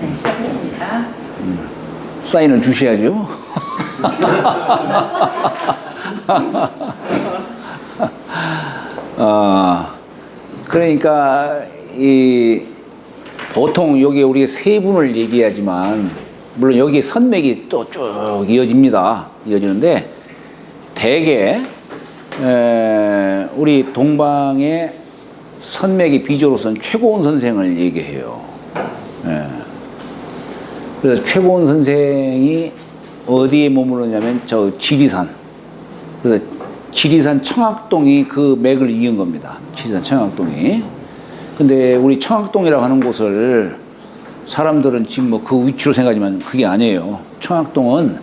네, 시작했습니다. 사인을 주셔야죠. 어, 그러니까 이 보통 여기 우리가 세 분을 얘기하지만 물론 여기 선맥이 또 쭉 이어집니다. 이어지는데 대개 에, 우리 동방의 선맥의 비조로서는 최고원 선생을 얘기해요. 예. 그래서 최고원 선생이 어디에 머무르냐면 저 지리산. 그래서 지리산 청학동이 그 맥을 이은 겁니다. 지리산 청학동이. 근데 우리 청학동이라고 하는 곳을 사람들은 지금 뭐 그 위치로 생각하지만 그게 아니에요. 청학동은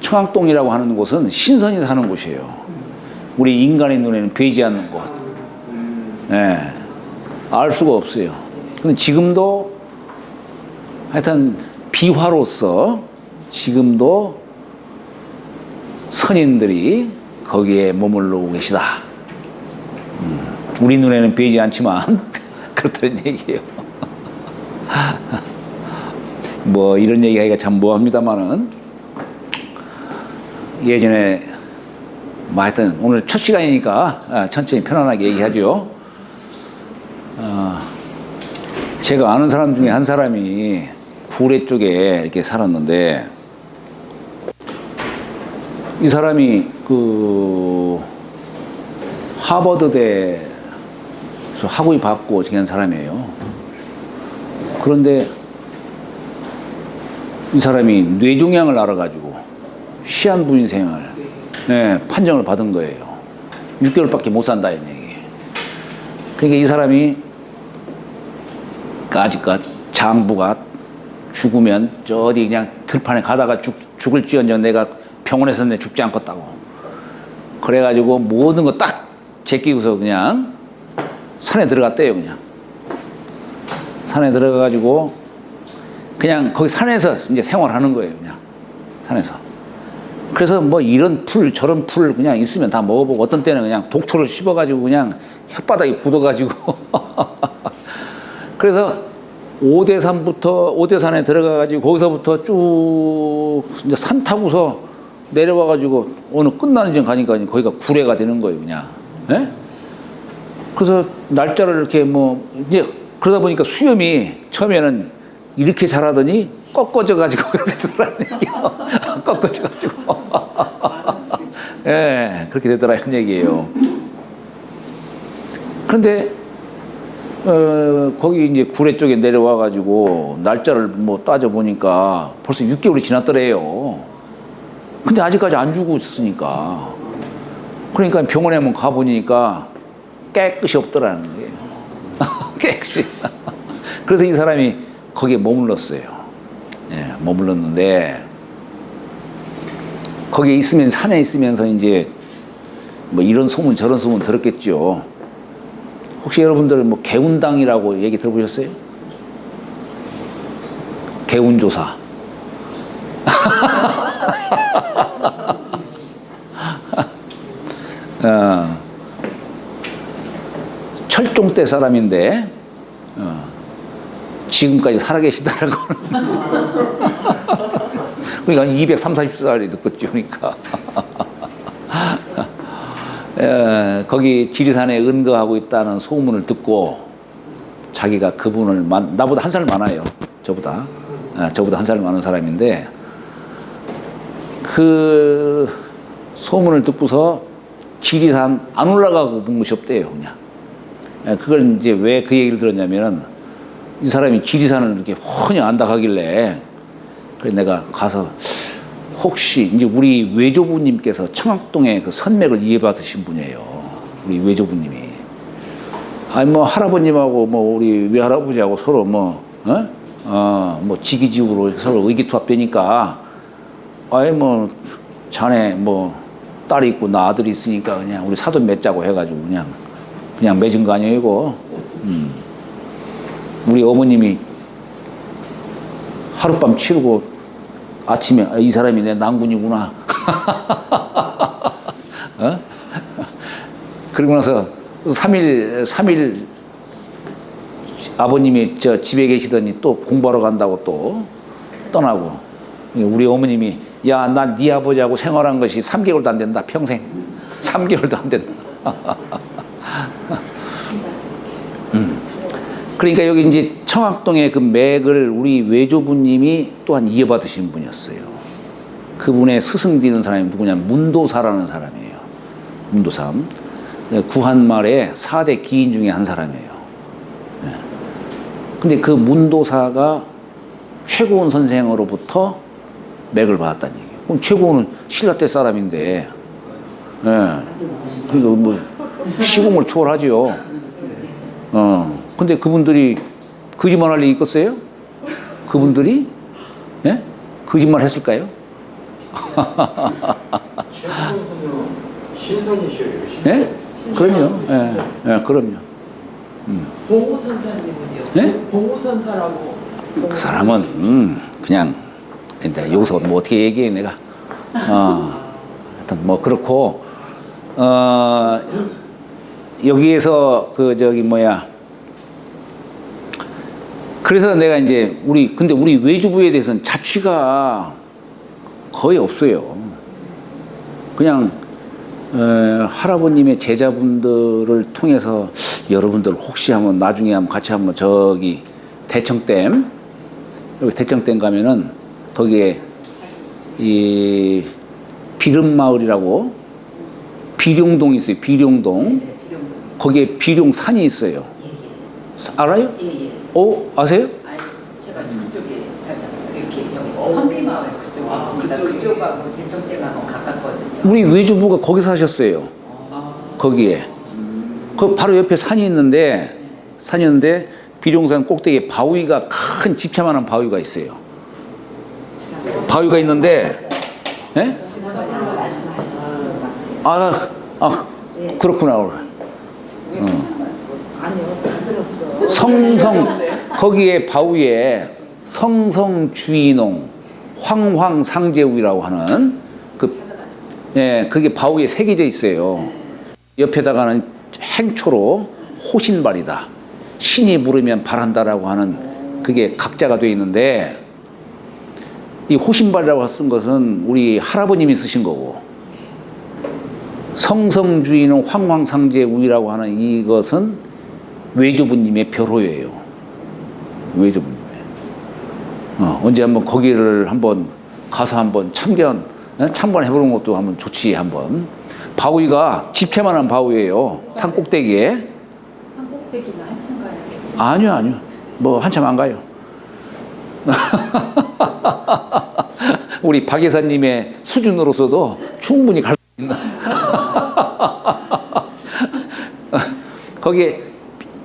청학동이라고 하는 곳은 신선이 사는 곳이에요. 우리 인간의 눈에는 보이지 않는 곳. 예. 알 수가 없어요. 근데 지금도 하여튼 비화로서 지금도 선인들이 거기에 머물러 계시다. 음, 우리 눈에는 보이지 않지만 그렇다는 얘기예요. 뭐 이런 얘기하기가 참 뭐합니다만은 예전에 뭐 하여튼 오늘 첫 시간이니까 아, 천천히 편안하게 얘기하죠. 어, 제가 아는 사람 중에 한 사람이 구례 쪽에 이렇게 살았는데 이 사람이 그 하버드대에서 학위 받고 지낸 사람이에요. 그런데 이 사람이 뇌종양을 알아가지고 시한부 인 생활 네, 판정을 받은 거예요. 6개월밖에 못 산다 이런 얘기. 그러니까 이 사람이 아직까지 장부가 죽으면 저 어디 그냥 들판에 가다가 죽, 죽을지언정 내가 병원에서 내 죽지 않겠다고. 그래가지고 모든 거 딱 제끼고서 그냥 산에 들어갔대요 그냥. 산에 들어가가지고 그냥 거기 산에서 이제 생활하는 거예요 그냥 산에서. 그래서 뭐 이런 풀 저런 풀 그냥 있으면 다 먹어보고 어떤 때는 그냥 독초를 씹어가지고 그냥 혓바닥에 굳어가지고 그래서 오대산부터 오대산에 들어가가지고 거기서부터 쭉 이제 산 타고서 내려와가지고 어느 끝나는 점 가니까 거기가 구례가 되는 거예요 그냥. 예? 그래서 날짜를 이렇게 뭐 이제 그러다 보니까 수염이 처음에는 이렇게 자라더니 꺾어져 가지고 되더라는 얘기예요. 꺾어져 가지고. 예, 그렇게 되더라 이런 얘기예요. 그런데 어, 거기 이제 구례 쪽에 내려와 가지고 날짜를 뭐 따져 보니까 벌써 6개월이 지났더래요. 근데 아직까지 안 주고 있으니까. 그러니까 병원에 한번 가 보니까 깨끗이 없더라는 거예요. 깨끗이. 그래서 이 사람이 거기에 머물렀어요. 예, 머물렀는데 거기에 있으면 산에 있으면서 이제 뭐 이런 소문 저런 소문 들었겠죠. 혹시 여러분들 뭐 개운당이라고 얘기 들어보셨어요? 개운조사. 어, 철종 때 사람인데 어, 지금까지 살아계시다라고 그러니까 230, 40살이 됐겠죠 그러니까. 에, 거기 지리산에 은거하고 있다는 소문을 듣고 자기가 그분을 만, 나보다 한 살 많아요 저보다. 에, 저보다 한 살 많은 사람인데 그 소문을 듣고서 지리산 안 올라가고 본 것이 없대요 그냥. 에, 그걸 이제 왜 그 얘기를 들었냐면은 이 사람이 지리산을 이렇게 훤히 안다 하길래 그래서 내가 가서 혹시 이제 우리 외조부님께서 청학동에 그 선맥을 이해받으신 분이에요. 우리 외조부님이. 아니 뭐 할아버님하고 뭐 우리 외할아버지하고 서로 뭐 어? 어, 뭐 지기지구로 서로 의기투합되니까 아이 뭐 자네 뭐 딸이 있고 나 아들이 있으니까 그냥 우리 사돈 맺자고 해가지고 그냥 그냥 맺은 거 아니에요. 음. 우리 어머님이 하룻밤 치르고 아침에 아, 이 사람이 내 난군이구나. 어? 그리고 나서 3일, 3일 아버님이 저 집에 계시더니 또 공부하러 간다고 또 떠나고 우리 어머님이 야 난 네 아버지하고 생활한 것이 3개월도 안 된다 평생 3개월도 안 된다 그러니까 여기 이제 청학동의 그 맥을 우리 외조부님이 또한 이어받으신 분이었어요 그분의 스승 되는 사람이 누구냐 문도사라는 사람이에요 문도삼 구한말의 4대 기인 중에 한 사람이에요 예. 근데 그 문도사가 최고원 선생으로부터 맥을 받았다는 얘기예요. 그럼 최고원은 신라 때 사람인데, 예. 그리고 뭐, 시공을 초월하죠. 어. 근데 그분들이 거짓말 할리 있겠어요? 그분들이? 예? 거짓말 했을까요? 신선이셔요. 예? 그럼요. 예, 예, 그럼요. 봉우선사님은요? 네? 봉우선사라고. 그 사람은 음, 그냥 근데 여기서 뭐 어떻게 얘기해 내가 어, 하여튼 뭐 그렇고 어, 여기에서 그 저기 뭐야 그래서 내가 이제 우리 근데 우리 외주부에 대해서는 자취가 거의 없어요 그냥 어, 할아버님의 제자분들을 통해서 여러분들 혹시 한번 나중에 한번 같이 한번 저기 대청댐 여기 대청댐 가면은 거기에 이 비름마을이라고 비룡동이 있어요. 비룡동 거기에 비룡산이 있어요. 알아요? 예 예. 어 아세요? 아니 제가 그쪽에 살잖아요. 이렇게 저기 선비마을 그쪽에 있습니다. 그쪽하고 대청댐하고 가깝거든요. 우리 외주부가 거기 사셨어요. 거기에. 그 바로 옆에 산이 있는데 산이 있는데 비룡산 꼭대기에 바위가 큰 집채만한 바위가 있어요. 바위가 있는데, 예? 아, 아, 그렇구나. 아니요, 안 들었어. 성성 거기에 바위에 성성주인홍 황황상제우라고 하는 그 예, 그게 바위에 새겨져 있어요. 옆에다가는 행초로 호신발이다. 신이 부르면 발한다라고 하는 그게 각자가 되어 있는데 이 호신발이라고 쓴 것은 우리 할아버님이 쓰신 거고 성성주인은 황황상제우이라고 하는 이것은 외조부님의 별호예요. 외조부님의. 어, 언제 한번 거기를 한번 가서 한번 참견, 어? 참관해보는 것도 한번 좋지, 한번. 바위가 집채만한 바위예요. 산 꼭대기에. 한국대기는 한참 가야겠네요. 아니요, 아니요. 뭐 한참 안 가요. 우리 박 여사님의 수준으로서도 충분히 갈 수 있는. 거기에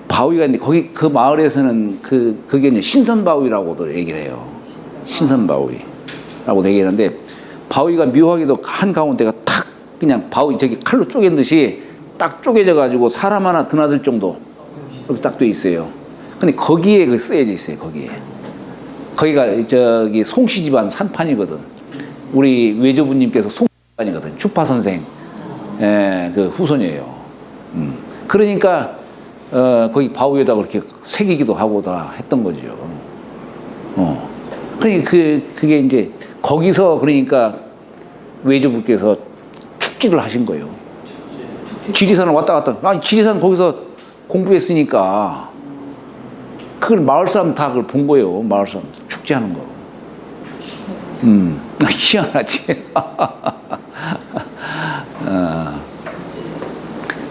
바위가 있는데 거기 그 마을에서는 그 그게 이제 신선 바위라고도 얘기를 해요. 신선 바위라고 얘기하는데 바위가 묘하게도 한 가운데가 탁 그냥 바위 저기 칼로 쪼갠 듯이 딱 쪼개져 가지고 사람 하나 드나들 정도 이렇게 딱 돼 있어요. 근데 거기에 그 쓰여져 있어요. 거기에 거기가 저기 송씨 집안 산판이거든. 우리 외조부님께서 송 집안이거든. 추파 선생 예, 그 후손이에요. 음. 그러니까 어, 거기 바위에다 그렇게 새기기도 하고 다 했던 거죠. 어. 그러니까 그 그게 이제 거기서 그러니까 외조부께서 축지를 하신 거예요. 지리산을 왔다 갔다. 아, 지리산 거기서 공부했으니까 그걸 마을 사람 다 그걸 본 거예요. 마을 사람 축제하는 거. 음, 희한하지. 어.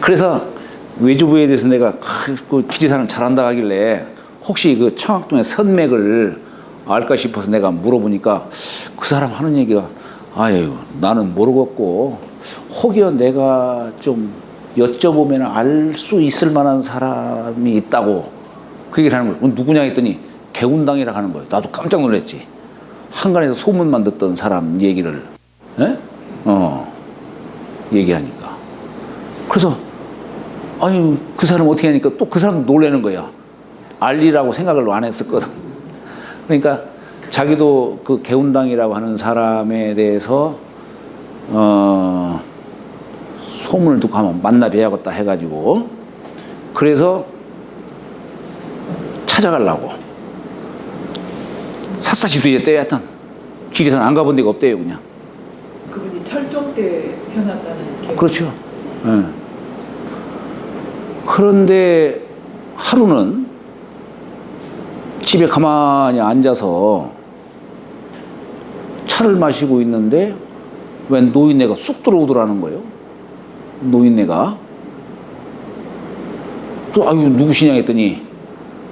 그래서 외주부에 대해서 내가 아, 그 지리산을 잘한다 하길래 혹시 그 청학동의 선맥을 알까 싶어서 내가 물어보니까 그 사람 하는 얘기가 아유 나는 모르겠고 혹여 내가 좀 여쭤보면 알 수 있을 만한 사람이 있다고 그 얘기를 하는 거예요. 누구냐 했더니 개운당이라 하는 거예요. 나도 깜짝 놀랐지. 한간에서 소문만 듣던 사람 얘기를 에? 어 얘기하니까 그래서 아유 그 사람 어떻게 하니까 또 그 사람 놀라는 거야. 알리라고 생각을 안 했었거든. 그러니까 자기도 그 개운당이라고 하는 사람에 대해서 어 소문을 듣고 한번 만나 뵈야겠다 해가지고 그래서 찾아가려고 샅샅이 뒤졌대요 하여튼 지리산 안 가본 데가 없대요 그냥 그분이 철종 때 태어났다는 게 그렇죠 예. 그런데 하루는 집에 가만히 앉아서 차를 마시고 있는데 웬 노인네가 쑥 들어오더라는 거예요. 노인네가. 또 아유 누구시냐 했더니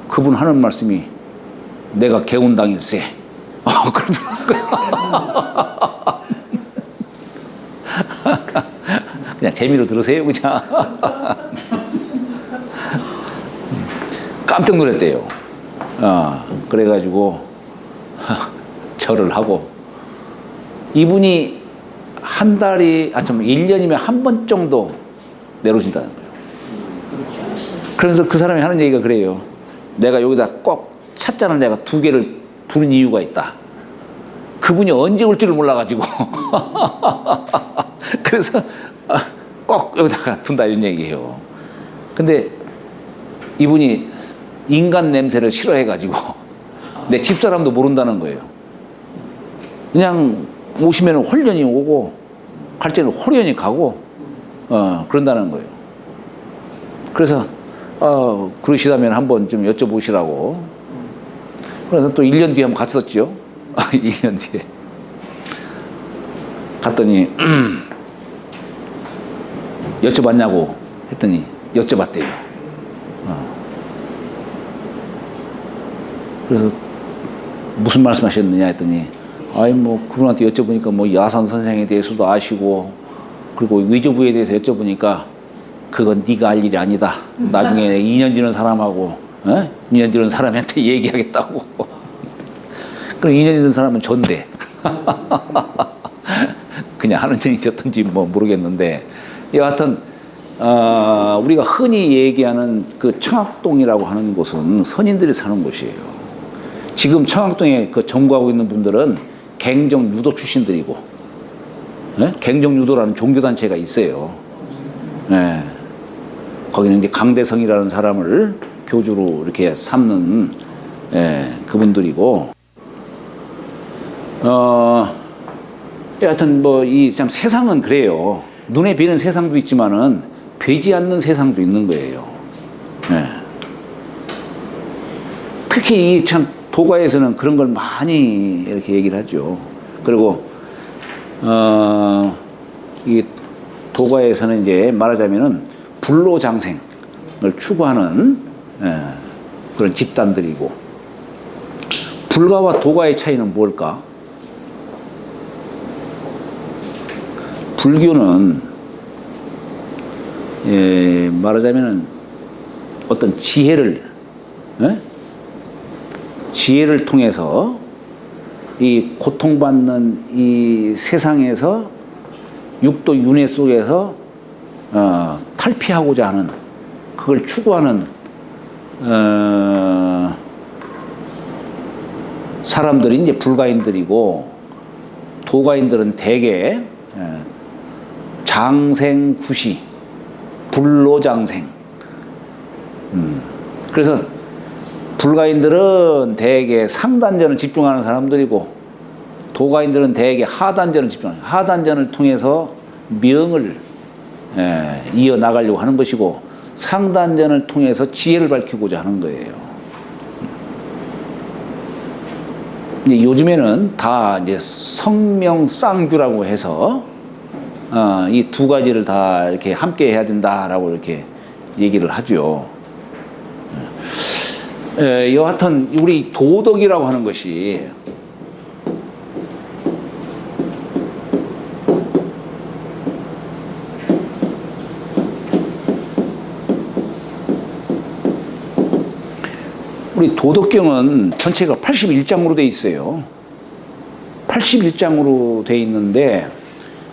그분 하는 말씀이 내가 개운당일세. 어, 그러더라고요. 그냥 재미로 들으세요 그냥 깜짝 놀랐대요. 아 그래가지고 절을 하고. 이분이 한 달이 아참 1년이면 한 번 정도 내려오신다는 거예요. 그래서 그 사람이 하는 얘기가 그래요. 내가 여기다 꼭 찻잔을 내가 두 개를 두는 이유가 있다. 그분이 언제 올지를 몰라가지고. 그래서 아, 꼭 여기다가 둔다 이런 얘기예요. 근데 이분이 인간 냄새를 싫어해가지고 내 집사람도 모른다는 거예요. 그냥 오시면 홀연히 오고 갈 때는 홀연히 가고 어, 그런다는 거예요. 그래서 어, 그러시다면 한번 좀 여쭤보시라고. 그래서 또 1년 뒤에 한번 갔었죠. 1년 뒤에. 갔더니 여쭤봤냐고 했더니 여쭤봤대요. 어. 그래서 무슨 말씀 하셨느냐 했더니 아이 뭐 그분한테 여쭤보니까 뭐 야산 선생에 대해서도 아시고 그리고 위조부에 대해서 여쭤보니까 그건 네가 알 일이 아니다. 나중에 2년 뒤는 사람하고 어? 2년 뒤는 사람한테 얘기하겠다고. 그럼 2년 뒤는 사람은 전대. 그냥 하는 얘기 졌든지 뭐 모르겠는데 여하튼 어, 우리가 흔히 얘기하는 그 청학동이라고 하는 곳은 선인들이 사는 곳이에요. 지금 청학동에 그 점거하고 있는 분들은 갱정 유도 출신들이고 예? 갱정 유도라는 종교 단체가 있어요. 예. 거기는 이제 강대성이라는 사람을 교주로 이렇게 삼는 예, 그분들이고 어. 여하튼 뭐 이 참 세상은 그래요. 눈에 뵈는 세상도 있지만은 뵈지 않는 세상도 있는 거예요. 예. 특히 이참 도가에서는 그런 걸 많이 이렇게 얘기를 하죠. 그리고 어 이 도가에서는 이제 말하자면은 불로장생을 추구하는 예, 그런 집단들이고 불가와 도가의 차이는 뭘까? 불교는 예, 말하자면은 어떤 지혜를 예? 지혜를 통해서 이 고통받는 이 세상에서 육도 윤회 속에서 어, 탈피하고자 하는 그걸 추구하는 어, 사람들이 이제 불가인들이고 도가인들은 대개 예, 장생구시, 불로장생. 음. 그래서 불가인들은 대개 상단전을 집중하는 사람들이고 도가인들은 대개 하단전을 집중하는 하단전을 통해서 명을 예, 이어 나가려고 하는 것이고 상단전을 통해서 지혜를 밝히고자 하는 거예요. 이제 요즘에는 다 이제 성명쌍규라고 해서 어, 이 두 가지를 다 이렇게 함께 해야 된다라고 이렇게 얘기를 하죠. 에, 여하튼 우리 도덕이라고 하는 것이 우리 도덕경은 전체가 81장으로 돼 있어요. 81장으로 돼 있는데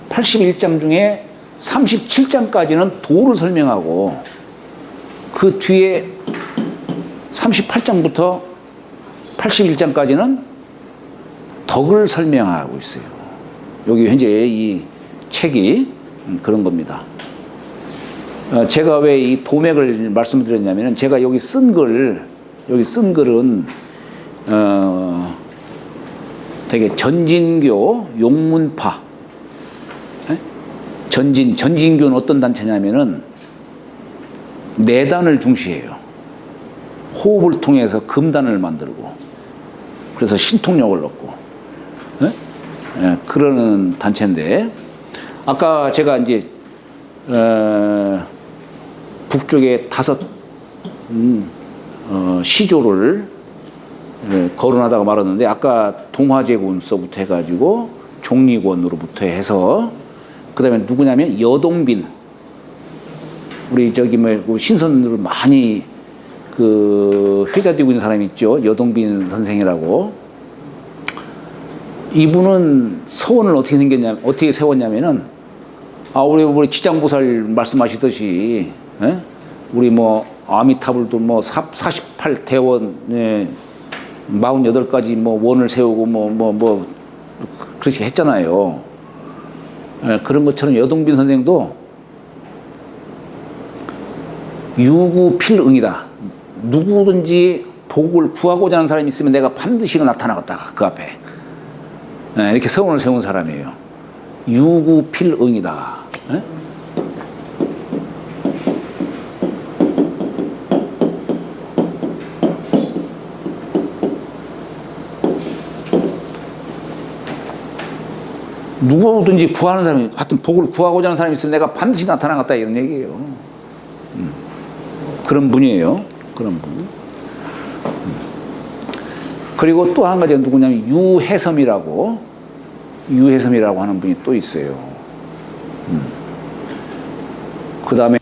81장 중에 37장까지는 도를 설명하고 그 뒤에 38장부터 81장까지는 덕을 설명하고 있어요. 여기 현재 이 책이 그런 겁니다. 어, 제가 왜 이 도맥을 말씀드렸냐면 제가 여기 쓴걸 여기 쓴 글은 어, 되게 전진교 용문파. 예? 전진 전진교는 어떤 단체냐면은 내단을 중시해요. 호흡을 통해서 금단을 만들고 그래서 신통력을 얻고 예? 예, 그러는 단체인데 아까 제가 이제 어, 북쪽에 다섯 음, 어, 시조를 예, 거론하다가 말았는데 아까 동화제군서부터 해가지고 종리권으로부터 해서 그다음에 누구냐면 여동빈 우리 저기 뭐 신선으로 많이 그 회자되고 있는 사람이 있죠 여동빈 선생이라고 이분은 서원을 어떻게 생겼냐 어떻게 세웠냐면은 아 우리 우리 지장보살 말씀하시듯이 예? 우리 뭐 아미타불도 뭐 48대원 48가지 뭐 원을 세우고 뭐 뭐 뭐 그렇게 했잖아요. 예, 그런 것처럼 여동빈 선생도 유구필응이다. 누구든지 복을 구하고자 하는 사람이 있으면 내가 반드시 나타나겠다 그 앞에 예, 이렇게 서원을 세운 사람이에요. 유구필응이다. 예? 누구든지 구하는 사람이 하여튼 복을 구하고자 하는 사람이 있으면 내가 반드시 나타나겠다 이런 얘기예요. 음. 그런 분이에요. 그런 분. 음. 그리고 또 한 가지가 누구냐면 유해섬이라고 유해섬이라고 하는 분이 또 있어요. 그 다음에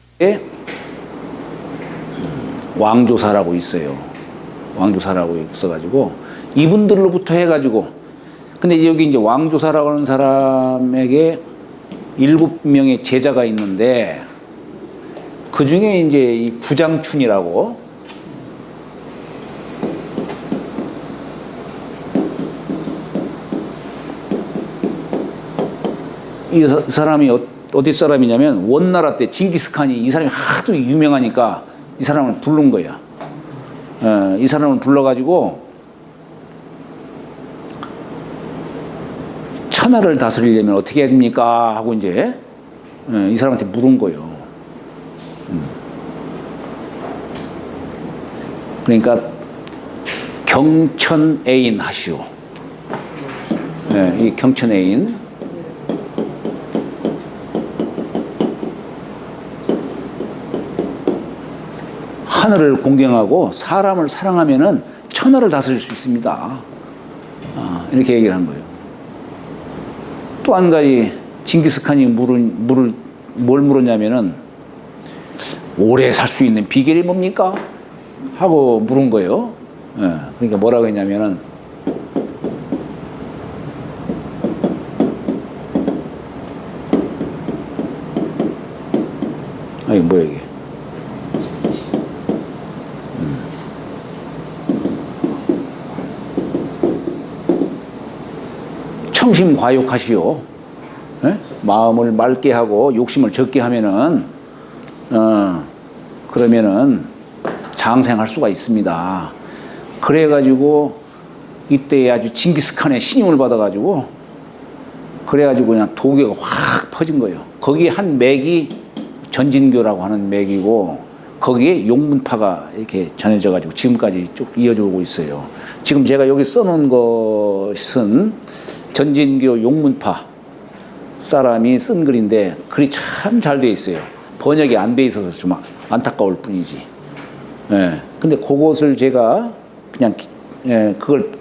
왕조사라고 있어요. 왕조사라고 있어가지고 이분들로부터 해가지고 근데 여기 이제 왕조사라고 하는 사람에게 일곱 명의 제자가 있는데 그 중에 이제 이 구장춘이라고 이 사- 사람이 어- 어디 사람이냐면 원나라 때 징기스칸이 이 사람이 하도 유명하니까 이 사람을 부른 거야. 어, 이 사람을 불러가지고 천하를 다스리려면 어떻게 해야 됩니까? 하고 이제 어, 이 사람한테 물은 거예요. 음. 그러니까 경천애인 하시오. 예, 이 경천애인. 하늘을 공경하고 사람을 사랑하면은 천하를 다스릴 수 있습니다. 아, 이렇게 얘기를 한 거예요. 또 한 가지 징기스칸이 물은 물을 뭘 물었냐면은 오래 살 수 있는 비결이 뭡니까? 하고 물은 거예요. 예, 그러니까 뭐라고 했냐면은 아 이게 뭐야 이게? 청심과욕하시오. 예? 마음을 맑게 하고 욕심을 적게 하면은 어 그러면은 장생할 수가 있습니다. 그래 가지고 이때 아주 징기스칸의 신임을 받아 가지고 그래 가지고 그냥 도교가 확 퍼진 거예요. 거기에 한 맥이 전진교라고 하는 맥이고 거기에 용문파가 이렇게 전해져 가지고 지금까지 쭉 이어져 오고 있어요. 지금 제가 여기 써놓은 것은 전진교 용문파 사람이 쓴 글인데 글이 참 잘 돼 있어요. 번역이 안 돼 있어서 좀 안타까울 뿐이지. 예. 근데 그것을 제가 그냥 기- 예, 그걸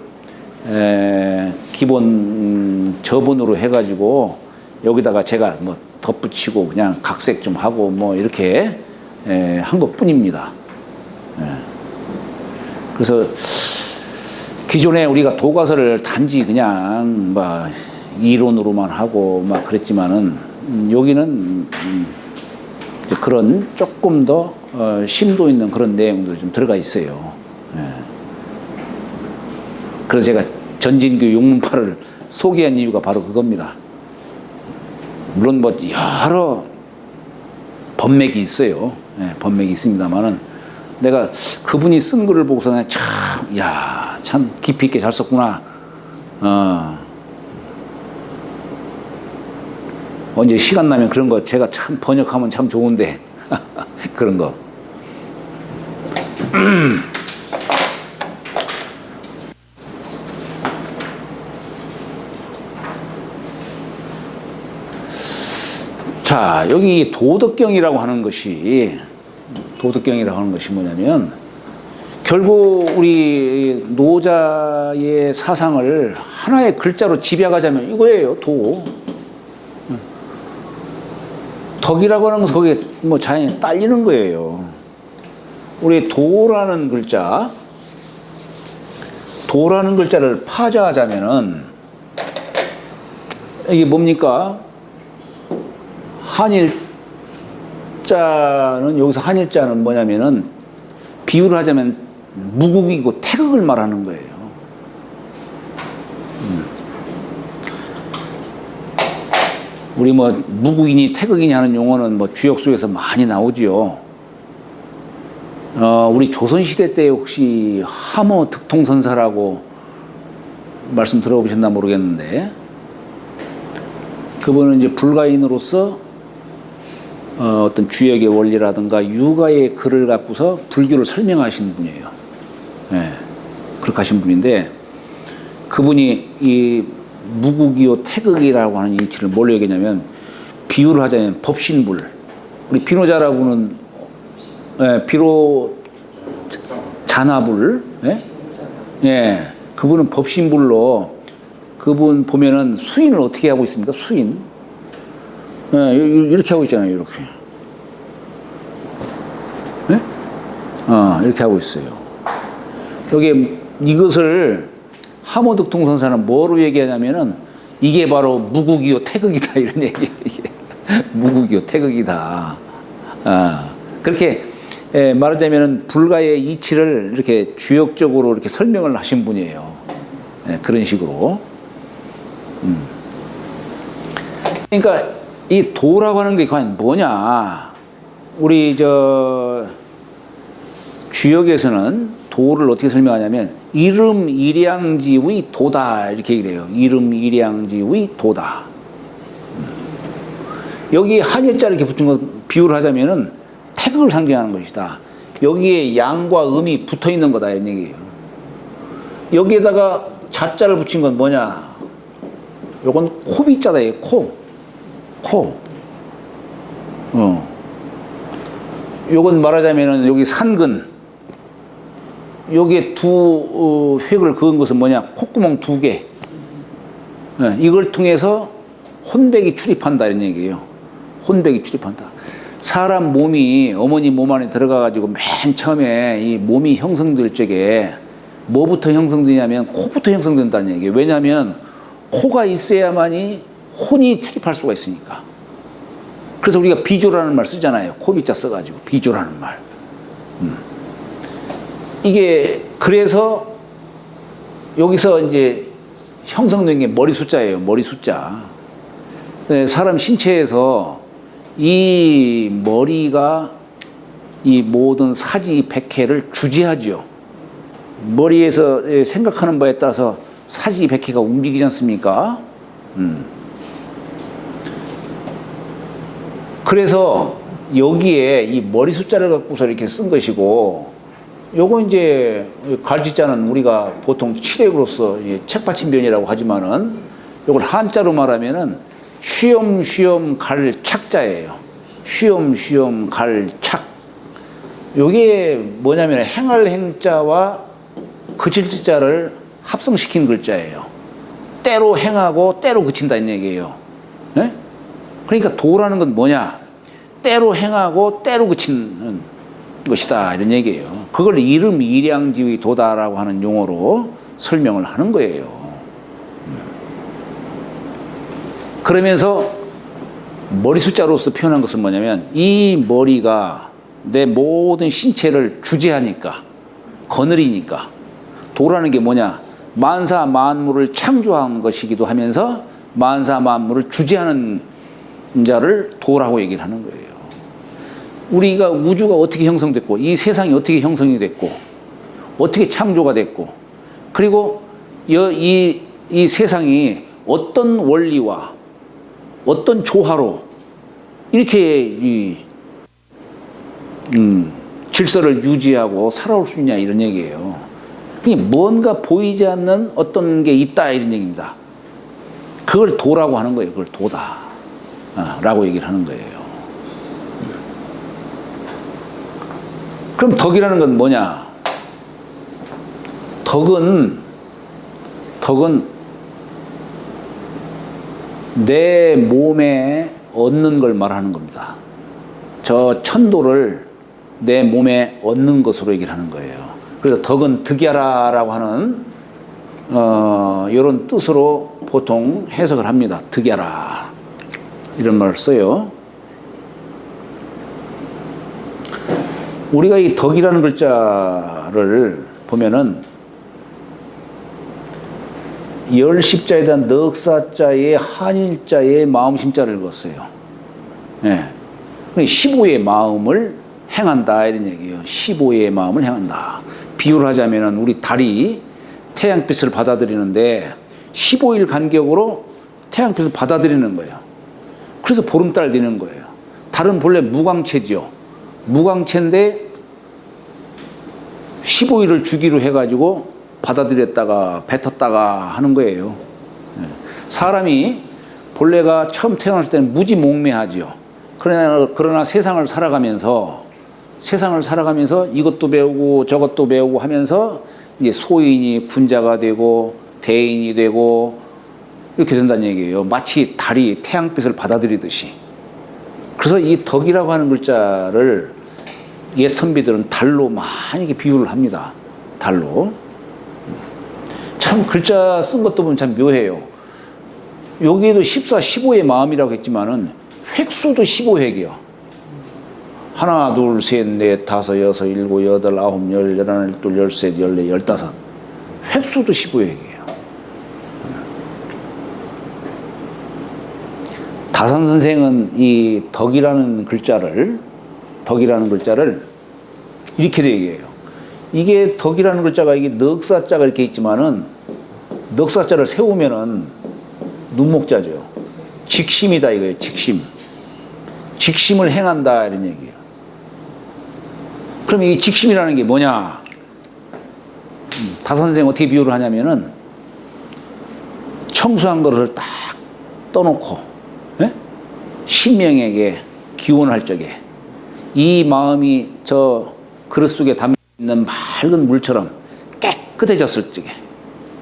에, 기본 저본으로 해가지고 여기다가 제가 뭐 덧붙이고 그냥 각색 좀 하고 뭐 이렇게 에, 한 것뿐입니다. 예. 그래서 기존에 우리가 도가서를 단지 그냥 뭐 이론으로만 하고 막 그랬지만은 음, 여기는 음, 그런 조금 더 어, 심도 있는 그런 내용들이 좀 들어가 있어요. 예. 그래서 제가 전진교 용문파를 소개한 이유가 바로 그겁니다. 물론 뭐 여러 법맥이 있어요. 예, 법맥이 있습니다만은 내가 그분이 쓴 글을 보고서 내가 참, 야, 참 깊이 있게 잘 썼구나. 어. 언제 시간 나면 그런 거 제가 참 번역하면 참 좋은데 그런 거. 자, 여기 도덕경이라고 하는 것이 도덕경이라고 하는 것이 뭐냐면 결국 우리 노자의 사상을 하나의 글자로 집약하자면 이거예요, 도. 덕이라고 하는 것은 거기에 뭐 자연히 딸리는 거예요. 우리 도라는 글자, 도라는 글자를 파자하자면은 이게 뭡니까? 한일 자는 여기서 한일자는 뭐냐면은 비유를 하자면 무국이고 태극을 말하는 거예요. 음. 우리 뭐 무국이니 태극이니 하는 용어는 뭐 주역 속에서 많이 나오지요. 어, 우리 조선 시대 때 혹시 함어 득통선사라고 말씀 들어보셨나 모르겠는데 그분은 이제 불가인으로서 어, 어떤 주역의 원리라든가 육아의 글을 갖고서 불교를 설명하신 분이에요. 예, 그렇게 하신 분인데 그분이 이 무국이요 태극이라고 하는 이치를 뭘로 얘기하냐면 비유를 하자면 법신불. 우리 비노자라고는 예, 비로 잔화불. 예? 예, 그분은 법신불로 그분 보면은 수인을 어떻게 하고 있습니까? 수인. 예, 이렇게 하고 있잖아요, 이렇게. 예? 어, 이렇게 하고 있어요. 여기 이것을 하모득 통선사는 뭐로 얘기하냐면은 이게 바로 무국이요 태극이다 이런. 이게. 무국이요 태극이다. 아, 그렇게 예, 말하자면은 불가의 이치를 이렇게 주역적으로 이렇게 설명을 하신 분이에요. 예, 그런 식으로. 음. 그러니까 이 도라고 하는 게 과연 뭐냐? 우리 저 주역에서는 도를 어떻게 설명하냐면 이름 일양지의 도다 이렇게 얘기를 해요. 이름 일양지의 도다. 여기 한일자 이렇게 붙은 거 비유를 하자면은 태극을 상징하는 것이다. 여기에 양과 음이 붙어 있는 거다 이런 얘기예요. 여기에다가 자자를 붙인 건 뭐냐? 요건 코비자다, 이 코. 코. 어. 요건 말하자면은 여기 산근. 여기에 두 어, 획을 그은 것은 뭐냐? 콧구멍 두 개. 예, 이걸 통해서 혼백이 출입한다 이런 얘기예요. 혼백이 출입한다. 사람 몸이 어머니 몸 안에 들어가 가지고 맨 처음에 이 몸이 형성될 적에 뭐부터 형성되냐면 코부터 형성된다는 얘기예요. 왜냐하면 코가 있어야만이 혼이 출입할 수가 있으니까. 그래서 우리가 비조라는 말 쓰잖아요. 코비자 써가지고 비조라는 말. 음. 이게 그래서 여기서 이제 형성된 게 머리 숫자예요. 머리 숫자. 네, 사람 신체에서 이 머리가 이 모든 사지 백회를 주재하죠. 머리에서 생각하는 바에 따라서 사지 백회가 움직이지 않습니까? 음. 그래서 여기에 이 머리 숫자를 갖고서 이렇게 쓴 것이고, 요거 이제 갈지자는 우리가 보통 칠액으로서 책받침변이라고 하지만은 요걸 한자로 말하면은 쉬엄쉬엄 갈 착자예요. 쉬엄쉬엄 갈 착. 요게 뭐냐면 행할 행자와 그칠 자를 합성시킨 글자예요. 때로 행하고 때로 그친다 이 얘기예요. 네? 그러니까 도라는 건 뭐냐? 때로 행하고 때로 그치는 것이다 이런 얘기예요. 그걸 이름 일양지의 도다라고 하는 용어로 설명을 하는 거예요. 그러면서 머리 숫자로서 표현한 것은 뭐냐면 이 머리가 내 모든 신체를 주재하니까 거느리니까 도라는 게 뭐냐 만사 만물을 창조한 것이기도 하면서 만사 만물을 주재하는 자를 도라고 얘기를 하는 거예요. 우리가 우주가 어떻게 형성됐고 이 세상이 어떻게 형성이 됐고 어떻게 창조가 됐고 그리고 여- 이, 이 세상이 어떤 원리와 어떤 조화로 이렇게 이, 음, 질서를 유지하고 살아올 수 있냐 이런 얘기예요. 뭔가 보이지 않는 어떤 게 있다 이런 얘기입니다. 그걸 도라고 하는 거예요. 그걸 도다. 아, 라고 얘기를 하는 거예요. 그럼 덕이라는 건 뭐냐? 덕은, 덕은 내 몸에 얻는 걸 말하는 겁니다. 저 천도를 내 몸에 얻는 것으로 얘기를 하는 거예요. 그래서 덕은 득야라라고 하는 어, 이런 뜻으로 보통 해석을 합니다. 득야라 이런 말을 써요. 우리가 이 덕이라는 글자를 보면은 열 십자에다 넉사자에 한일자에 마음심자를 읽었어요. 예. 15의 마음을 행한다 이런 얘기예요. 15의 마음을 행한다. 비유를 하자면은 우리 달이 태양빛을 받아들이는데 15일 간격으로 태양빛을 받아들이는 거예요. 그래서 보름달 되는 거예요. 달은 본래 무광체죠. 무광체인데 15일을 주기로 해가지고 받아들였다가 뱉었다가 하는 거예요. 예. 사람이 본래가 처음 태어났을 때는 무지몽매하지요. 그러나, 그러나 세상을 살아가면서 세상을 살아가면서 이것도 배우고 저것도 배우고 하면서 이제 소인이 군자가 되고 대인이 되고 이렇게 된다는 얘기예요. 마치 달이 태양빛을 받아들이듯이. 그래서 이 덕이라고 하는 글자를 옛 선비들은 달로 많이 비유를 합니다. 달로. 참 글자 쓴 것도 보면 참 묘해요. 여기에도 14, 15의 마음이라고 했지만은 획수도 15획이요. 하나, 둘, 셋, 넷, 다섯, 여섯, 일곱, 여덟, 아홉, 열, 열하나, 열둘, 열셋, 열네, 열다섯. 획수도 15획이에요. 다산 선생은 이 덕이라는 글자를 덕이라는 글자를 이렇게 얘기해요. 이게 덕이라는 글자가 이게 넉사자가 이렇게 있지만은 넉사자를 세우면은 눈목자죠. 직심이다 이거예요. 직심. 직심을 행한다 이런 얘기예요. 그럼 이 직심이라는 게 뭐냐? 음, 다선생 어떻게 비유를 하냐면은 청수한 그릇을 딱 떠놓고 예? 신명에게 기원할 적에 이 마음이 저 그릇 속에 담겨 있는 맑은 물처럼 깨끗해졌을 적에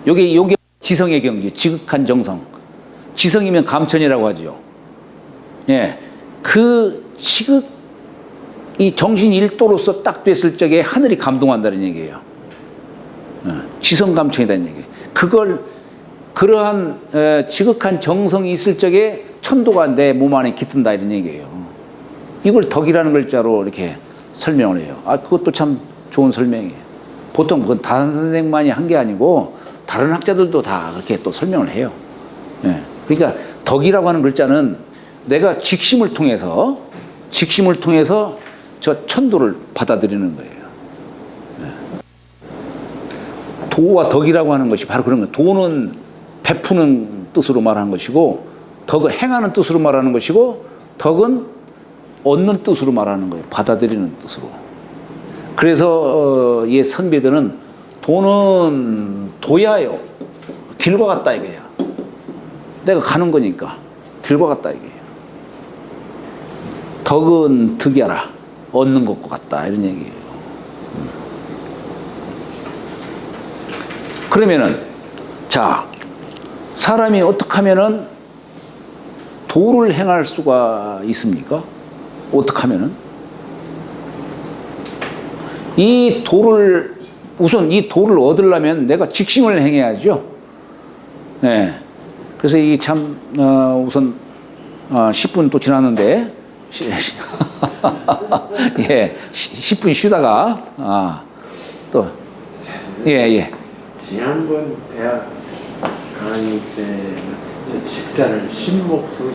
요게 요게 지성의 경지, 지극한 정성. 지성이면 감천이라고 하죠. 예. 그 지극 이 정신 일도로서 딱 됐을 적에 하늘이 감동한다는 얘기예요. 어, 지성 감천이라는 얘기. 그걸 그러한 에, 지극한 정성이 있을 적에 천도가 내 몸 안에 깃든다 이런 얘기예요. 이걸 덕이라는 글자로 이렇게 설명을 해요. 아 그것도 참 좋은 설명이에요. 보통 그건 다른 선생만이 한 게 아니고 다른 학자들도 다 그렇게 또 설명을 해요. 예. 그러니까 덕이라고 하는 글자는 내가 직심을 통해서 직심을 통해서 저 천도를 받아들이는 거예요. 예. 도와 덕이라고 하는 것이 바로 그런 거예요. 도는 베푸는 뜻으로 말하는 것이고 덕은 행하는 뜻으로 말하는 것이고 덕은 얻는 뜻으로 말하는 거예요. 받아들이는 뜻으로. 그래서 어, 이 선비들은 도는 도야요. 길과 같다 이거야. 내가 가는 거니까 길과 같다 이게요. 덕은 득야라. 얻는 것과 같다 이런 얘기예요. 음. 그러면은 자 사람이 어떻게 하면은 도를 행할 수가 있습니까? 어떻게 하면은 이 도를 우선 이 도를 얻으려면 내가 직심을 행해야죠. 네. 그래서 이 참 어, 우선 어, 10분 또 지났는데 시- 예, 10분 쉬다가 아, 또 예, 예. 지난번 대학 강의 때저 책자를 신목수